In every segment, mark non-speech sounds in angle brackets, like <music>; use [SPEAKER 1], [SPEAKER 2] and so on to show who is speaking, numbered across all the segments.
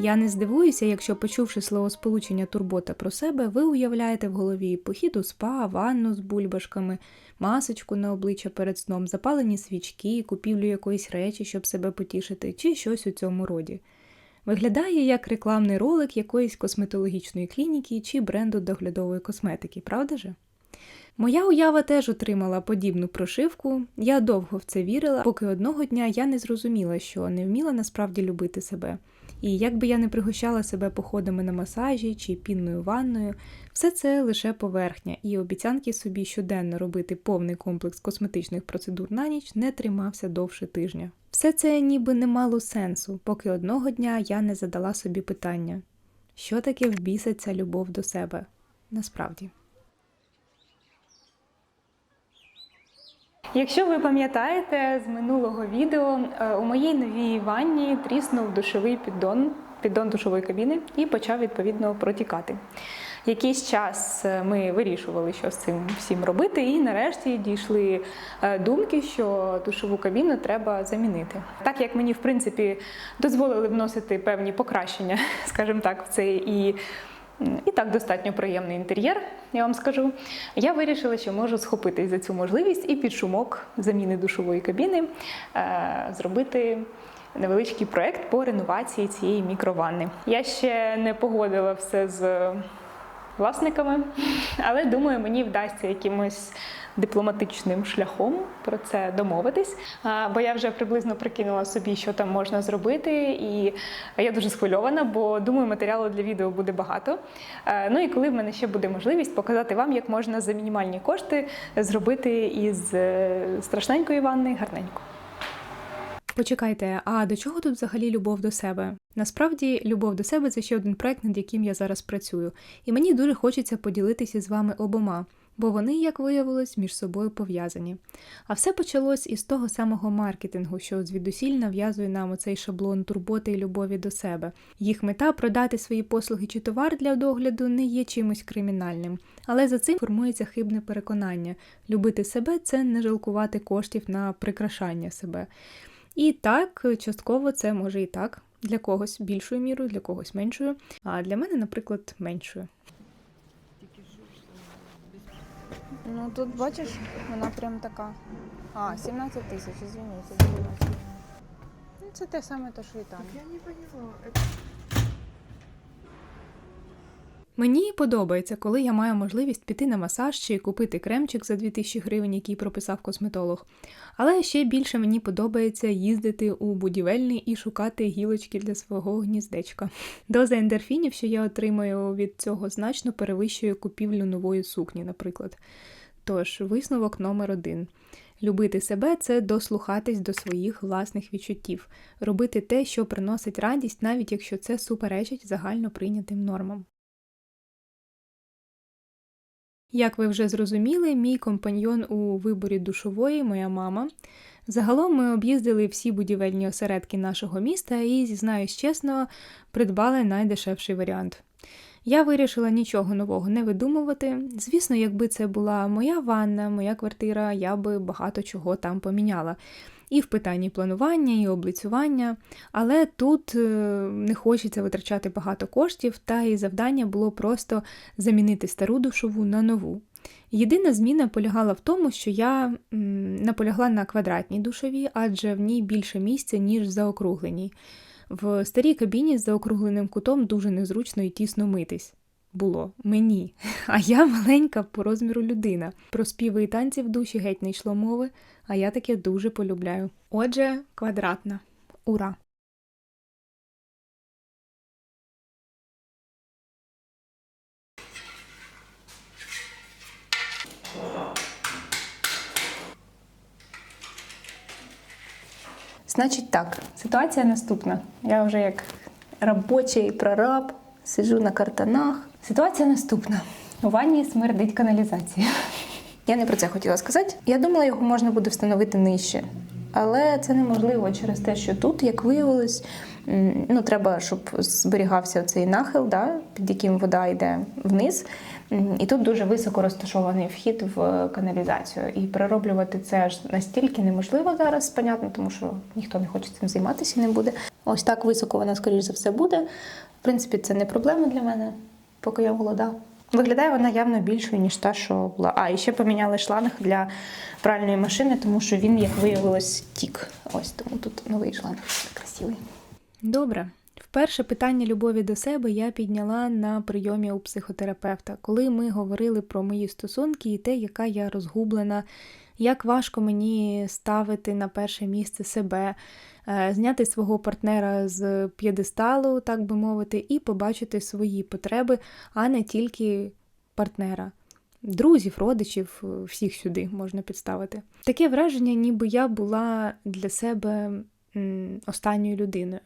[SPEAKER 1] Я не здивуюся, якщо, почувши словосполучення турбота про себе, ви уявляєте в голові похід у спа, ванну з бульбашками, масочку на обличчя перед сном, запалені свічки, купівлю якоїсь речі, щоб себе потішити, чи щось у цьому роді. Виглядає як рекламний ролик якоїсь косметологічної клініки чи бренду доглядової косметики, правда же? Моя уява теж отримала подібну прошивку. Я довго в це вірила, поки одного дня я не зрозуміла, що не вміла насправді любити себе. І як би я не пригощала себе походами на масажі чи пінною ванною, все це лише поверхня, і обіцянки собі щоденно робити повний комплекс косметичних процедур на ніч не тримався довше тижня. Все це ніби не мало сенсу, поки одного дня я не задала собі питання, що таке в біса ця любов до себе насправді. Якщо ви пам'ятаєте з минулого відео, е, у моїй новій ванні тріснув душовий піддон, піддон душової кабіни і почав відповідно протікати. Якийсь час е, ми вирішували, що з цим всім робити, і нарешті дійшли е, думки, що душову кабіну треба замінити. Так як мені, в принципі, дозволили вносити певні покращення, <laughs> скажімо так, в цей і і так достатньо приємний інтер'єр, я вам скажу. Я вирішила, що можу схопитись за цю можливість і під шумок заміни душової кабіни е, зробити. Невеличкий проект по реновації цієї мікрованни. Я ще не погодила все з власниками, але думаю, мені вдасться якимось дипломатичним шляхом про це домовитись. Бо я вже приблизно прикинула собі, що там можна зробити, і я дуже схвильована, бо думаю, матеріалу для відео буде багато. Ну і коли в мене ще буде можливість показати вам, як можна за мінімальні кошти зробити із е, страшненької ванни гарненьку. Почекайте, а до чого тут взагалі любов до себе? Насправді, любов до себе це ще один проект, над яким я зараз працюю, і мені дуже хочеться поділитися з вами обома, бо вони, як виявилось, між собою пов'язані. А все почалось із того самого маркетингу, що звідусіль нав'язує нам оцей шаблон турботи і любові до себе. Їх мета продати свої послуги чи товар для догляду не є чимось кримінальним, але за цим формується хибне переконання: любити себе це не жалкувати коштів на прикрашання себе. І так, частково це може і так. Для когось більшою мірою, для когось меншою. А для мене, наприклад, меншою.
[SPEAKER 2] Ну тут бачиш, вона прям така. А, 17 тисяч, извините, 19. Ну, це те саме, то, що і там.
[SPEAKER 3] Я не поняла.
[SPEAKER 1] Мені подобається, коли я маю можливість піти на масаж чи купити кремчик за 2000 гривень, який прописав косметолог. Але ще більше мені подобається їздити у будівельний і шукати гілочки для свого гніздечка. Доза ендорфінів, що я отримую від цього, значно перевищує купівлю нової сукні, наприклад. Тож, висновок номер один. Любити себе це дослухатись до своїх власних відчуттів, робити те, що приносить радість, навіть якщо це суперечить загально прийнятим нормам. Як ви вже зрозуміли, мій компаньйон у виборі душової моя мама. Загалом ми об'їздили всі будівельні осередки нашого міста і, зізнаюсь чесно, придбали найдешевший варіант. Я вирішила нічого нового не видумувати. Звісно, якби це була моя ванна, моя квартира, я би багато чого там поміняла. І в питанні планування, і облицювання, але тут е, не хочеться витрачати багато коштів, та і завдання було просто замінити стару душову на нову. Єдина зміна полягала в тому, що я наполягла на квадратній душовій, адже в ній більше місця, ніж в заокругленій. В старій кабіні з заокругленим кутом дуже незручно і тісно митись. Було мені, <laughs> а я маленька по розміру людина. Про співи і танці в душі геть не йшло мови, а я таке дуже полюбляю. Отже, квадратна. Ура! Значить так, ситуація наступна. Я вже як робочий прораб, сиджу на картанах. Ситуація наступна. У ванні смердить каналізація. Я не про це хотіла сказати. Я думала, його можна буде встановити нижче. Але це неможливо через те, що тут, як виявилось, ну треба, щоб зберігався цей нахил, да, під яким вода йде вниз. І тут дуже високо розташований вхід в каналізацію. І перероблювати це аж настільки неможливо зараз, понятно, тому що ніхто не хоче цим займатися і не буде. Ось так високо вона, скоріш за все, буде. В принципі, це не проблема для мене, поки я молода. Виглядає вона явно більшою, ніж та, що була. А, і ще поміняли шланг для пральної машини, тому що він, як виявилось, тік. Ось тому тут новий шланг красивий. Добре. Вперше питання любові до себе я підняла на прийомі у психотерапевта, коли ми говорили про мої стосунки і те, яка я розгублена, як важко мені ставити на перше місце себе, зняти свого партнера з п'єдесталу, так би мовити, і побачити свої потреби, а не тільки партнера. Друзів, родичів, е, всіх сюди можна підставити. Таке враження, ніби я була для себе останньою людиною.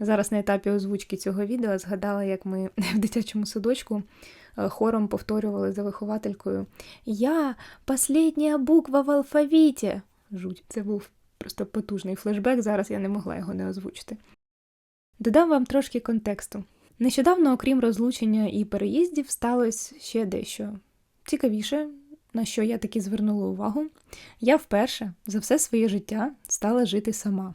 [SPEAKER 1] Зараз на етапі озвучки цього відео згадала, як ми <laughs> в дитячому садочку е, хором повторювали за вихователькою Я последня буква в алфавіті. Жуть, це був просто потужний флешбек, зараз я не могла його не озвучити. Додам вам трошки контексту. Нещодавно, окрім розлучення і переїздів, сталося ще дещо цікавіше, на що я таки звернула увагу. Я вперше за все своє життя стала жити сама.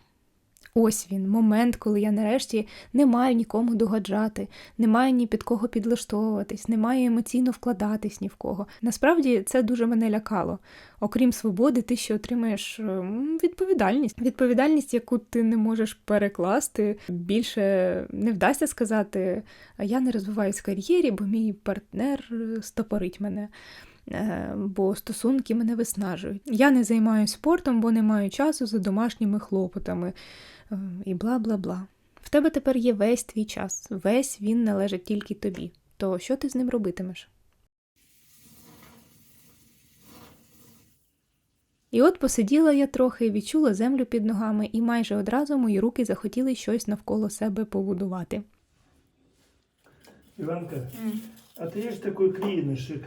[SPEAKER 1] Ось він, момент, коли я нарешті не маю нікому догаджати, не маю ні під кого підлаштовуватись, не маю емоційно вкладатись ні в кого. Насправді це дуже мене лякало. Окрім свободи, ти ще отримаєш ем, відповідальність. Відповідальність, яку ти не можеш перекласти. Більше не вдасться сказати, я не розвиваюсь в кар'єрі, бо мій партнер е, стопорить мене. Е, Бо стосунки мене виснажують. Я не займаюся спортом, бо не маю часу за домашніми хлопотами і бла бла бла. В тебе тепер є весь твій час, весь він належить тільки тобі. То що ти з ним робитимеш? І от посиділа я трохи, відчула землю під ногами, і майже одразу мої руки захотіли щось навколо себе побудувати.
[SPEAKER 3] Иванка, а ты есть такой клинышек?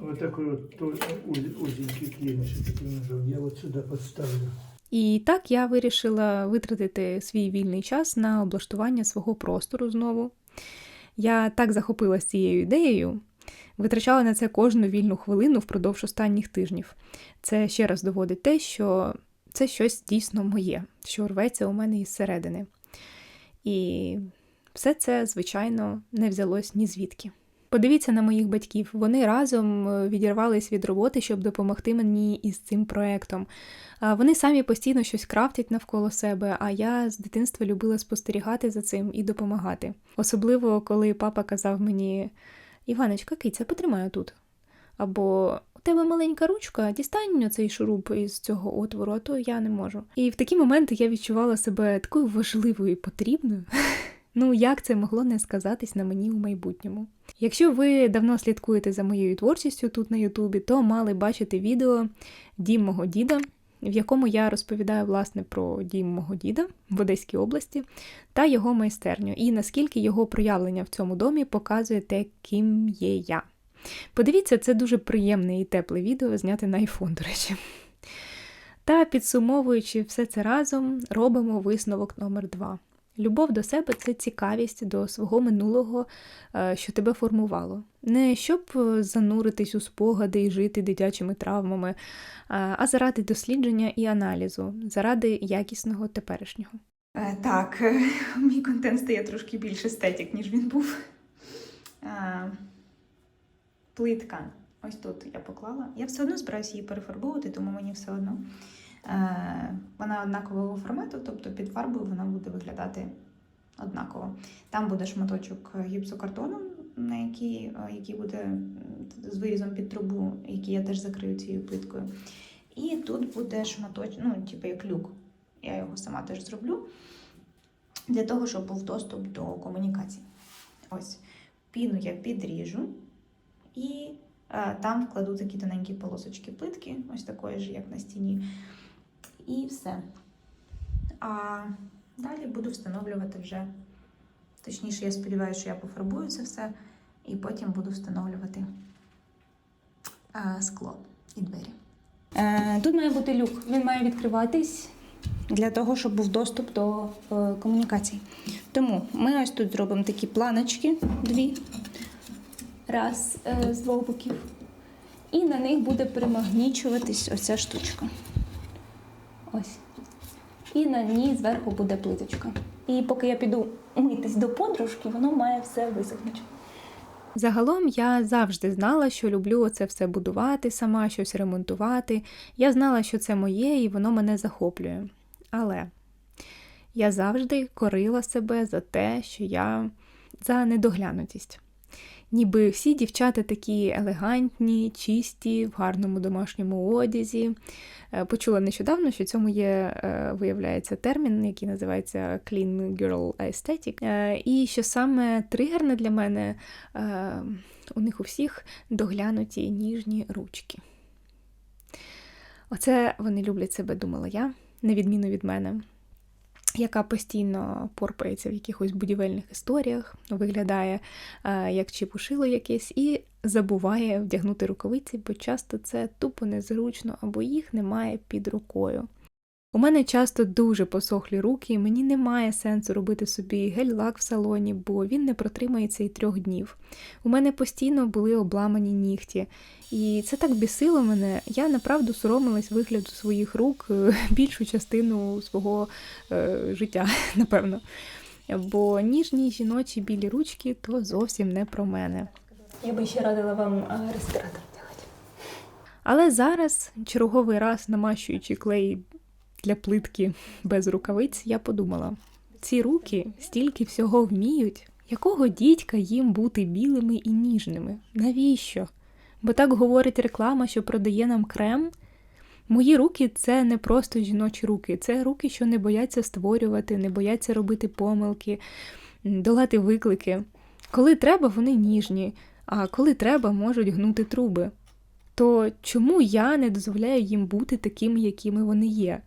[SPEAKER 3] Вот такой вот то- уз- узенький клинышек таким ножом. Я вот сюда подставлю.
[SPEAKER 1] І так я вирішила витратити свій вільний час на облаштування свого простору знову. Я так захопилась цією ідеєю, витрачала на це кожну вільну хвилину впродовж останніх тижнів. Це ще раз доводить те, що це щось дійсно моє, що рветься у мене із середини. І все це, звичайно, не взялось ні звідки. Подивіться на моїх батьків. Вони разом е, відірвались від роботи, щоб допомогти мені із цим проектом. Вони самі постійно щось крафтять навколо себе, а я з дитинства любила спостерігати за цим і допомагати. Особливо, коли папа казав мені: Іваночка, киця, потримай тут. Або у тебе маленька ручка, дістань цей шуруп із цього отвору, а то я не можу. І в такі моменти я відчувала себе такою важливою і потрібною. <laughs> Ну, як це могло не сказатись на мені у майбутньому? Якщо ви давно слідкуєте за моєю творчістю тут на Ютубі, то мали бачити відео Дім мого діда, в якому я розповідаю власне про дім мого діда в Одеській області та його майстерню, і наскільки його проявлення в цьому домі показує те, ким є я. Подивіться, це дуже приємне і тепле відео, зняте на iPhone, до речі. Та підсумовуючи все це разом, робимо висновок номер два. Любов до себе це цікавість до свого минулого, е, що тебе формувало. Не щоб е, зануритись у спогади і жити дитячими травмами, е, а заради дослідження і аналізу, заради якісного теперішнього. Так, <laughs> мій контент стає трошки більш естетик, ніж він був. Плитка. Ось тут я поклала. Я все одно збираюся її перефарбовувати, тому мені все одно. Е, Вона однакового формату, тобто під фарбою вона буде виглядати однаково. Там буде шматочок гіпсокартону, на який, е, який буде з вирізом під трубу, який я теж закрию цією плиткою. І тут буде шматочок, ну, типу як люк. Я його сама теж зроблю для того, щоб був доступ до комунікації. Ось піну я підріжу і е, там вкладу такі тоненькі полосочки плитки, ось такої ж, як на стіні. І все. А далі буду встановлювати вже. Точніше, я сподіваюся, що я пофарбую це все, і потім буду встановлювати е, скло і двері. Е, Тут має бути люк. Він має відкриватись для того, щоб був доступ до е, комунікацій. Тому ми ось тут зробимо такі планочки, дві, раз з двох боків. І на них буде примагнічуватись оця штучка. Ось. І на ній зверху буде плиточка. І поки я піду митись до подружки, воно має все висохнути. Загалом я завжди знала, що люблю це все будувати сама, щось ремонтувати. Я знала, що це моє і воно мене захоплює. Але я завжди корила себе за те, що я за недоглянутість. Ніби всі дівчата такі елегантні, чисті, в гарному домашньому одязі. Е, Почула нещодавно, що цьому є, е, виявляється, термін, який називається Clean Girl Aesthetic. Е, І що саме тригерне для мене, у них у всіх доглянуті ніжні ручки. Оце вони люблять себе, думала я, на відміну від мене, яка постійно порпається в якихось будівельних історіях, виглядає е, як чіпушило якесь, і забуває вдягнути рукавиці, бо часто це тупо незручно або їх немає під рукою. У мене часто дуже посохлі руки, і мені немає сенсу робити собі гель-лак в салоні, бо він не протримається і трьох днів. У мене постійно були обламані нігті, і це так бісило мене. Я направду соромилась вигляду своїх рук е, <laughs> більшу частину свого е, життя, <laughs> напевно. Бо ніжні жіночі білі ручки то зовсім не про мене. Я би ще радила вам е, респіратор. Але зараз, черговий раз намащуючи клей для плитки без рукавиць, я подумала: ці руки стільки всього вміють, якого дідька їм бути білими і ніжними? Навіщо? Бо так говорить реклама, що продає нам крем. Мої руки це не просто жіночі руки, це руки, що не бояться створювати, не бояться робити помилки, долати виклики. Коли треба, вони ніжні, а коли треба, можуть гнути труби. То чому я не дозволяю їм бути такими, якими вони є?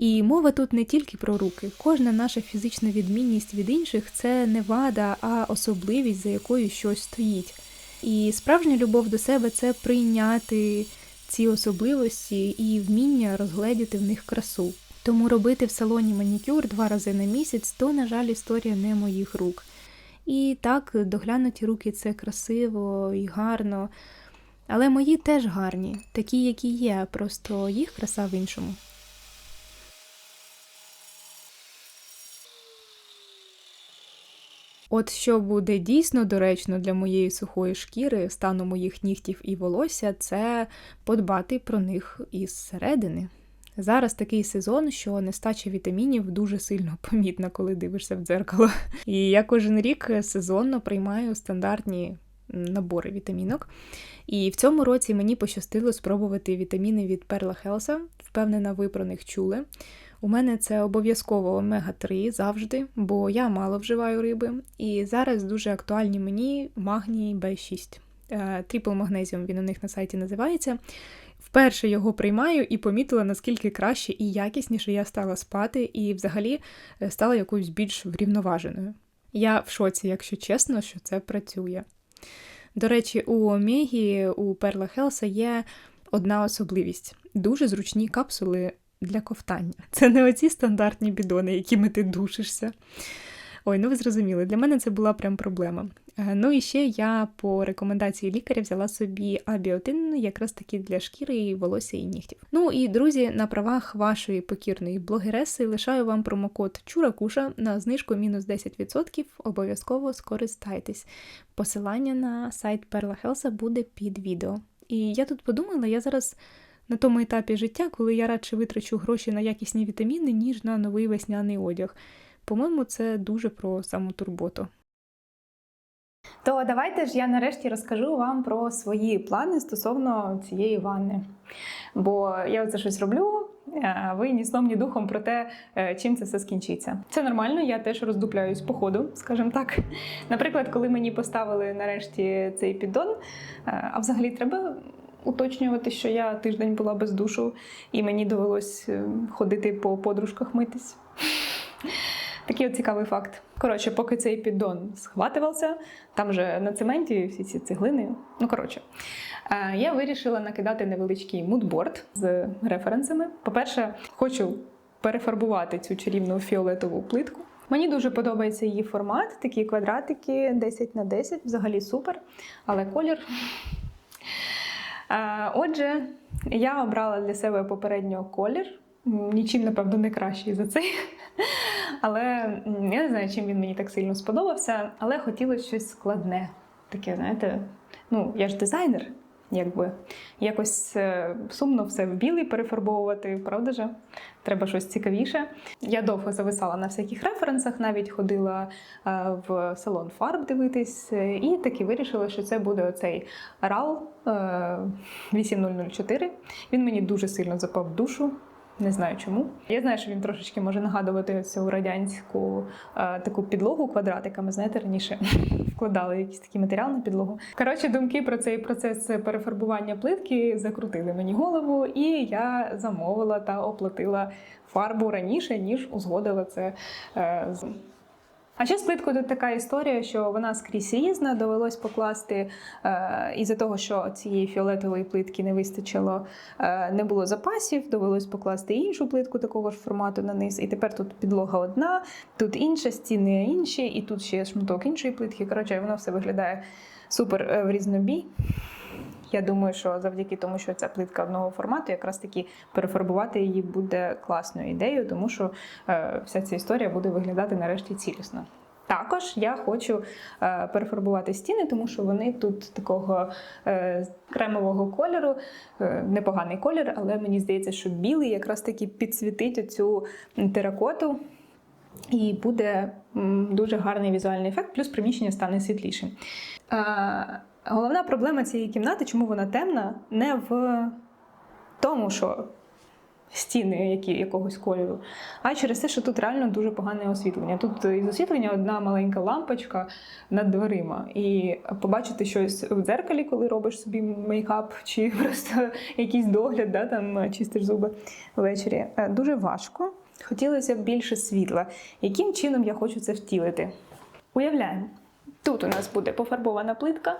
[SPEAKER 1] І мова тут не тільки про руки. Кожна наша фізична відмінність від інших це не вада, а особливість, за якою щось стоїть. І справжня любов до себе це прийняти ці особливості і вміння розгледіти в них красу. Тому робити в салоні манікюр два рази на місяць, то, на жаль, історія не моїх рук. І так, доглянуті руки це красиво і гарно. Але мої теж гарні, такі, які є, просто їх краса в іншому. От що буде дійсно доречно для моєї сухої шкіри, стану моїх нігтів і волосся, це подбати про них із середини. Зараз такий сезон, що нестача вітамінів дуже сильно <laughs> помітна, коли дивишся в дзеркало. І я кожен рік сезонно приймаю стандартні набори вітамінок. І в цьому році мені пощастило спробувати вітаміни від Perla Health. Впевнена, ви про них чули. У мене це обов'язково омега-3 завжди, бо я мало вживаю риби. І зараз дуже актуальні мені магній B6. Трипл магнезіум він у них на сайті називається. Вперше його приймаю і помітила, наскільки краще і якісніше я стала спати, і взагалі е, стала якоюсь більш врівноваженою. Я в шоці, якщо чесно, що це працює. До речі, у Омегі, у Perla Health є одна особливість: дуже зручні капсули для ковтання. Це не оці стандартні бідони, якими ти душишся. Ой, ну ви зрозуміли, для мене це була прям проблема. Е, Ну і ще я по рекомендації лікаря взяла собі абіотин, якраз таки для шкіри, і волосся і нігтів. Ну і друзі, на правах вашої покірної блогереси лишаю вам промокод Чуракуша на знижку мінус 10%. Обов'язково скористайтесь. Посилання на сайт Perla Health буде під відео. І я тут подумала, я зараз на тому етапі життя, коли я радше витрачу гроші на якісні вітаміни, ніж на новий весняний одяг. По-моєму, це дуже про самотурботу. То давайте ж я нарешті розкажу вам про свої плани стосовно цієї ванни. Бо я це щось роблю, а ви ні сном, ні духом про те, е, чим це все скінчиться. Це нормально, я теж роздупляюсь по ходу, скажімо так. Наприклад, коли мені поставили нарешті цей піддон, е, а взагалі треба уточнювати, що я тиждень була без душу, і мені довелось е, ходити по подружках митись. Такий от цікавий факт. Коротше, поки цей піддон схватувався, там же на цементі всі ці цеглини. Ну коротше, е, я вирішила накидати невеличкий мудборд з референсами. По-перше, хочу перефарбувати цю чарівну фіолетову плитку. Мені дуже подобається її формат, такі квадратики 10 на 10, взагалі супер. Але колір. Е, Отже, я обрала для себе попередньо колір. Нічим, напевно, не кращий за цей. <laughs> Але я не знаю, чим він мені так сильно сподобався, але хотілося щось складне. Таке, знаєте, ну, я ж дизайнер, якби якось е, сумно все в білий перефарбовувати, правда же? Треба щось цікавіше. Я довго зависала на всяких референсах, навіть ходила е, в салон фарб дивитись, е, і таки вирішила, що це буде оцей RAL е, 8004. Він мені дуже сильно запав душу. Не знаю чому. Я знаю, що він трошечки може нагадувати цю радянську е, таку підлогу квадратиками. Знаєте, раніше <laughs> вкладали якийсь такий матеріал на підлогу. Коротше, думки про цей процес перефарбування плитки закрутили мені голову, і я замовила та оплатила фарбу раніше, ніж узгодила це е, з а ще з плиткою тут така історія, що вона скрізь різна, довелось покласти е, із-за того, що цієї фіолетової плитки не вистачило, е, не було запасів, довелось покласти іншу плитку такого ж формату на низ. І тепер тут підлога одна, тут інша, стіни інші, і тут ще шматок іншої плитки. Коротше, воно все виглядає супер е, в різнобій. Я думаю, що завдяки тому, що ця плитка одного формату, якраз таки перефарбувати її буде класною ідеєю, тому що е, вся ця історія буде виглядати нарешті цілісно. Також я хочу е, перефарбувати стіни, тому що вони тут такого е, кремового кольору, непоганий колір, але мені здається, що білий якраз таки підсвітить оцю теракоту. І буде дуже гарний візуальний ефект, плюс приміщення стане світлішим. Головна проблема цієї кімнати, чому вона темна, не в тому, що стіни які, якогось кольору, а через те, що тут реально дуже погане освітлення. Тут із освітлення одна маленька лампочка над дверима. І побачити щось в дзеркалі, коли робиш собі мейкап, чи <laughs> просто якийсь догляд, да, там чистиш зуби ввечері, е, дуже важко. Хотілося б більше світла. Яким чином я хочу це втілити? Уявляємо, тут у нас буде пофарбована плитка.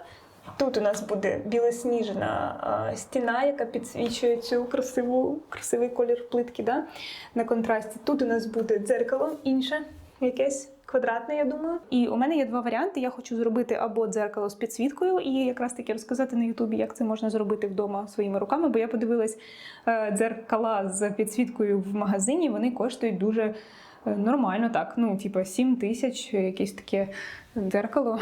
[SPEAKER 1] Тут у нас буде білосніжна стіна, яка підсвічує цю красиву, красивий колір плитки да? на контрасті. Тут у нас буде дзеркало інше, якесь квадратне, я думаю. І у мене є два варіанти. Я хочу зробити або дзеркало з підсвіткою, і якраз таки розказати на Ютубі, як це можна зробити вдома своїми руками. Бо я подивилась е, дзеркала з підсвіткою в магазині, вони коштують дуже. е, Нормально так, ну, типа 7 тисяч, якесь таке дзеркало.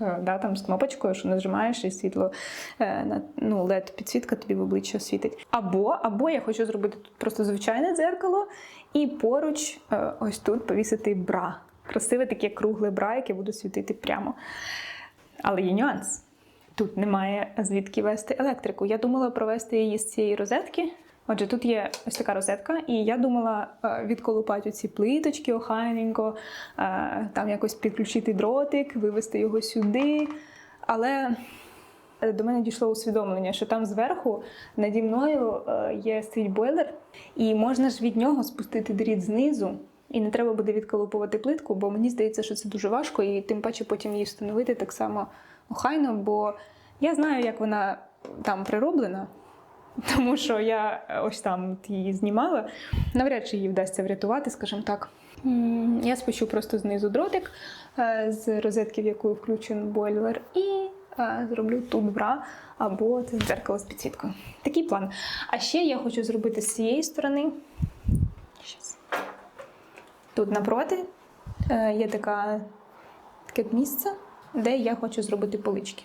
[SPEAKER 1] Е, Да, там з кнопочкою, що нажимаєш, і світло е, ну, led підсвітка тобі в обличчя світить. Або, або я хочу зробити тут просто звичайне дзеркало, і поруч е, ось тут повісити бра. Красиве таке кругле бра, яке буде світити прямо. Але є нюанс. Тут немає звідки вести електрику. Я думала провести її з цієї розетки. Отже, тут є ось така розетка, і я думала е, відколупати ці плиточки охайненько, е, там якось підключити дротик, вивести його сюди. Але до мене дійшло усвідомлення, що там зверху наді мною е, є стоїть бойлер, і можна ж від нього спустити дріт знизу. І не треба буде відколупувати плитку, бо мені здається, що це дуже важко, і тим паче потім її встановити так само охайно, бо я знаю, як вона там прироблена, <laughs> тому що я е, ось там її знімала. Навряд чи її вдасться врятувати, скажімо так. Я спущу просто знизу дротик е, з розетки, в яку включений бойлер, і е, зроблю тут бра або це дзеркало з підсвіткою. Такий план. А ще я хочу зробити з цієї сторони. Тут напроти є така, таке місце, де я хочу зробити полички.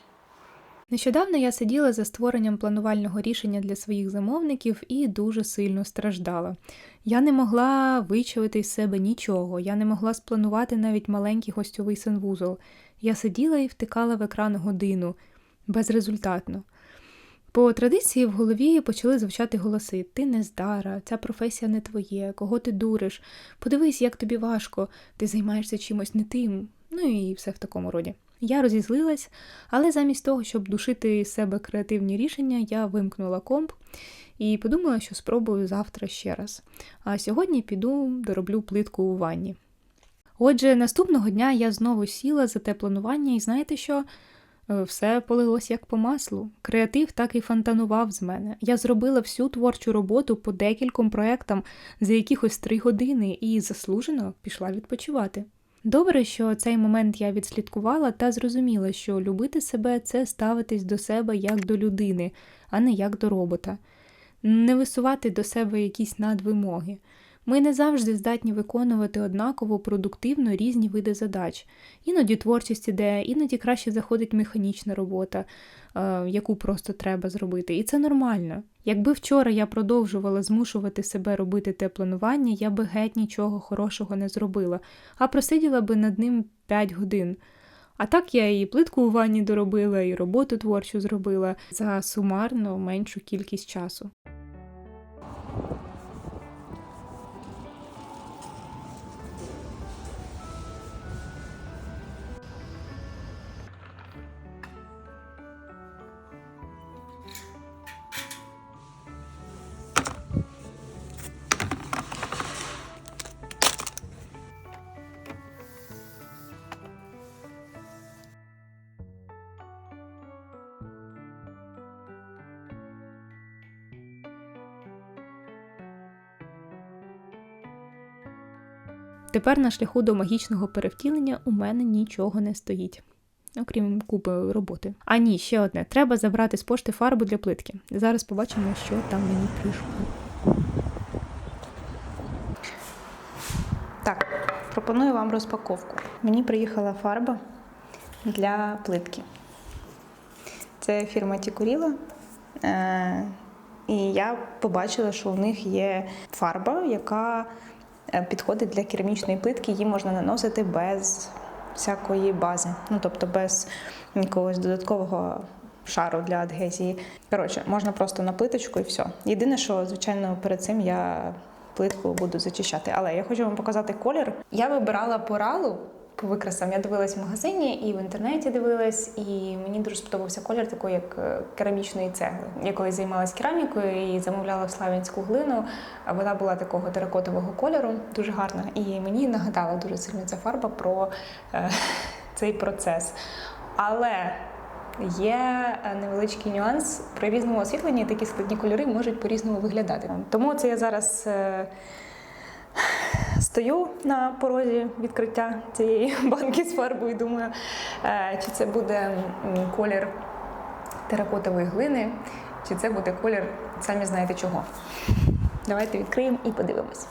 [SPEAKER 4] Нещодавно я сиділа за створенням планувального рішення для своїх замовників і дуже сильно страждала. Я не могла вичавити з себе нічого, я не могла спланувати навіть маленький гостьовий санвузол. Я сиділа і втикала в екран годину безрезультатно. По традиції в голові почали звучати голоси: ти не здара, ця професія не твоє, кого ти дуриш, подивись, як тобі важко, ти займаєшся чимось не тим, ну і все в такому роді. Я розізлилась, але замість того, щоб душити з себе креативні рішення, я вимкнула комп і подумала, що спробую завтра ще раз. А сьогодні піду дороблю плитку у ванні. Отже, наступного дня я знову сіла за те планування, і знаєте що? Е, Все полилось як по маслу. Креатив так і фонтанував з мене. Я зробила всю творчу роботу по декільком проектам за якихось три години і заслужено пішла відпочивати. Добре, що цей момент я відслідкувала та зрозуміла, що любити себе це ставитись до себе як до людини, а не як до робота. Не висувати до себе якісь надвимоги. Ми не завжди здатні виконувати однаково продуктивно різні види задач. Іноді творчість іде, іноді краще заходить механічна робота, е, яку просто треба зробити. І це нормально. Якби вчора я продовжувала змушувати себе робити те планування, я би геть нічого хорошого не зробила, а просиділа би над ним 5 годин. А так я і плитку у ванні доробила, і роботу творчу зробила за сумарно меншу кількість часу. Тепер на шляху до магічного перевтілення у мене нічого не стоїть. Окрім купи роботи. А ні, ще одне. Треба забрати з пошти фарбу для плитки. Зараз побачимо, що там мені прийшло.
[SPEAKER 1] Так, пропоную вам розпаковку. Мені приїхала фарба для плитки. Це фірма Тікуріла. Е, і я побачила, що у них є фарба, яка підходить для керамічної плитки. Її можна наносити без всякої бази, ну тобто без якогось додаткового шару для адгезії. Коротше, можна просто на плиточку і все. Єдине, що, звичайно, перед цим я плитку буду зачищати. Але я хочу вам показати колір. Я вибирала по ралу по викрасам. Я дивилась в магазині і в інтернеті дивилась, і мені дуже сподобався колір такої, як е, керамічної цегли. Я колись займалась керамікою і замовляла в славянську глину. Вона була такого теракотового кольору, дуже гарна. І мені нагадала дуже сильно ця фарба про е, <laughs> цей процес. Але Є е, невеличкий нюанс. При різному освітленні такі складні кольори можуть по-різному виглядати. Тому це я зараз е, стою на порозі відкриття цієї <laughs> банки з фарбою і думаю, е, чи це буде колір теракотової глини, чи це буде колір, самі знаєте чого. Давайте відкриємо і подивимось.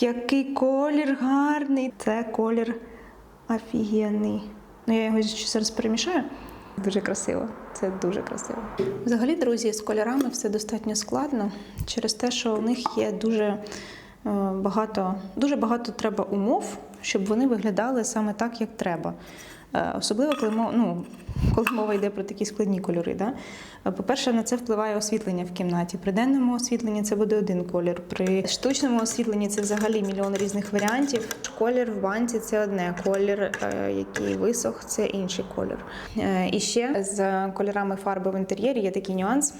[SPEAKER 1] Який колір гарний! Це колір офігенний. Ну, я його зараз перемішаю. Дуже красиво. Це дуже красиво. Взагалі, друзі, з кольорами все достатньо складно через те, що у них є дуже е, багато, дуже багато треба умов, щоб вони виглядали саме так, як треба. Е, Особливо, коли ну, коли мова йде про такі складні кольори. Да? Е, По-перше, на це впливає освітлення в кімнаті. При денному освітленні це буде один колір. При штучному освітленні це взагалі мільйон різних варіантів. Колір в банці це одне, колір, е, який висох, це інший колір. І ще з кольорами фарби в інтер'єрі є такий нюанс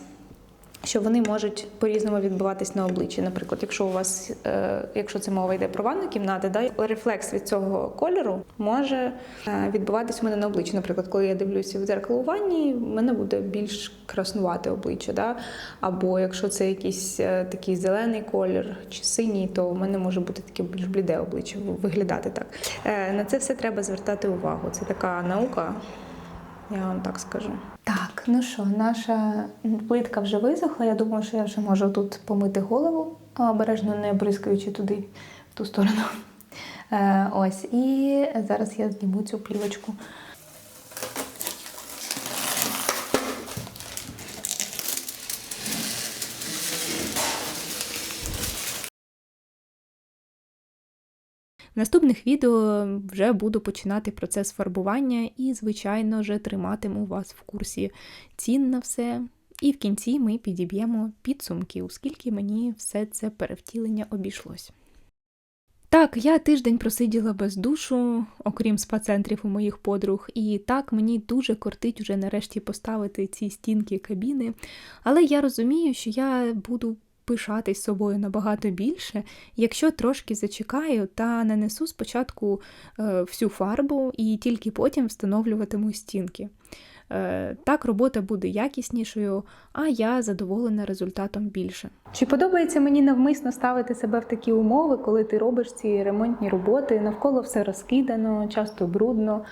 [SPEAKER 1] що вони можуть по-різному відбиватись на обличчі. Наприклад, якщо у вас, е, якщо це мова йде про ванну кімнати, да, рефлекс від цього кольору може е, відбиватись у мене на обличчі. Наприклад, коли я дивлюся в дзеркало у ванні, в мене буде більш краснувати обличчя. Да? Або якщо це якийсь е, такий зелений колір чи синій, то в мене може бути таке більш бліде обличчя, виглядати так. На це все треба звертати увагу. Це така наука. Я вам так скажу. Так, ну що, наша плитка вже висохла. Я думаю, що я вже можу тут помити голову, обережно не бризкаючи туди, в ту сторону. Е, ось, і зараз я зніму цю плівочку.
[SPEAKER 4] Наступних відео вже буду починати процес фарбування і, звичайно, вже триматиму вас в курсі цін на все. І в кінці ми підіб'ємо підсумки, оскільки мені все це перевтілення обійшлось. Так, я тиждень просиділа без душу, окрім спа-центрів у моїх подруг, і так мені дуже кортить уже нарешті поставити ці стінки кабіни. Але я розумію, що я буду пишатись собою набагато більше, якщо трошки зачекаю та нанесу спочатку е, всю фарбу і тільки потім встановлюватиму стінки. Е, Так робота буде якіснішою, а я задоволена результатом більше.
[SPEAKER 1] Чи подобається мені навмисно ставити себе в такі умови, коли ти робиш ці ремонтні роботи, навколо все розкидано, часто брудно,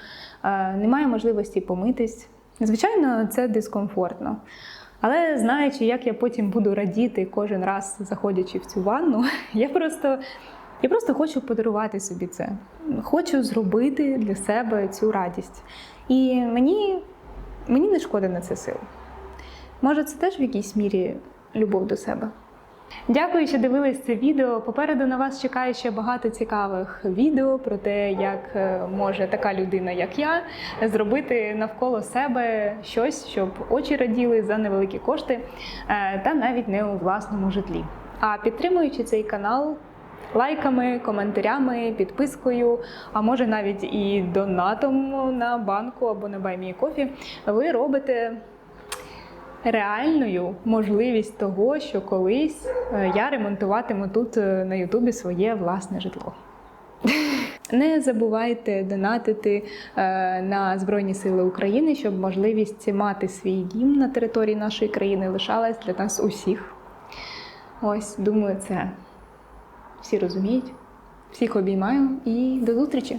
[SPEAKER 1] е, немає можливості помитись? Звичайно, це дискомфортно. Але знаючи, як я потім буду радіти кожен раз, заходячи в цю ванну, <laughs> я просто, я просто хочу подарувати собі це. Хочу зробити для себе цю радість. І мені, мені не шкода на це сил. Може, це теж в якійсь мірі любов до себе. Дякую, що дивились це відео. Попереду на вас чекає ще багато цікавих відео про те, як е, може така людина, як я, зробити навколо себе щось, щоб очі раділи за невеликі кошти, е, та навіть не у власному житлі. А підтримуючи цей канал. Лайками, коментарями, підпискою, а може навіть і донатом на банку або на BuyMeCoffee, ви робите реальною можливість того, що колись е, я ремонтуватиму тут е, на Ютубі своє власне житло. <laughs> Не забувайте донатити е, на Збройні Сили України, щоб можливість мати свій дім на території нашої країни лишалась для нас усіх. Ось, думаю, це всі розуміють. Всіх обіймаю і до зустрічі!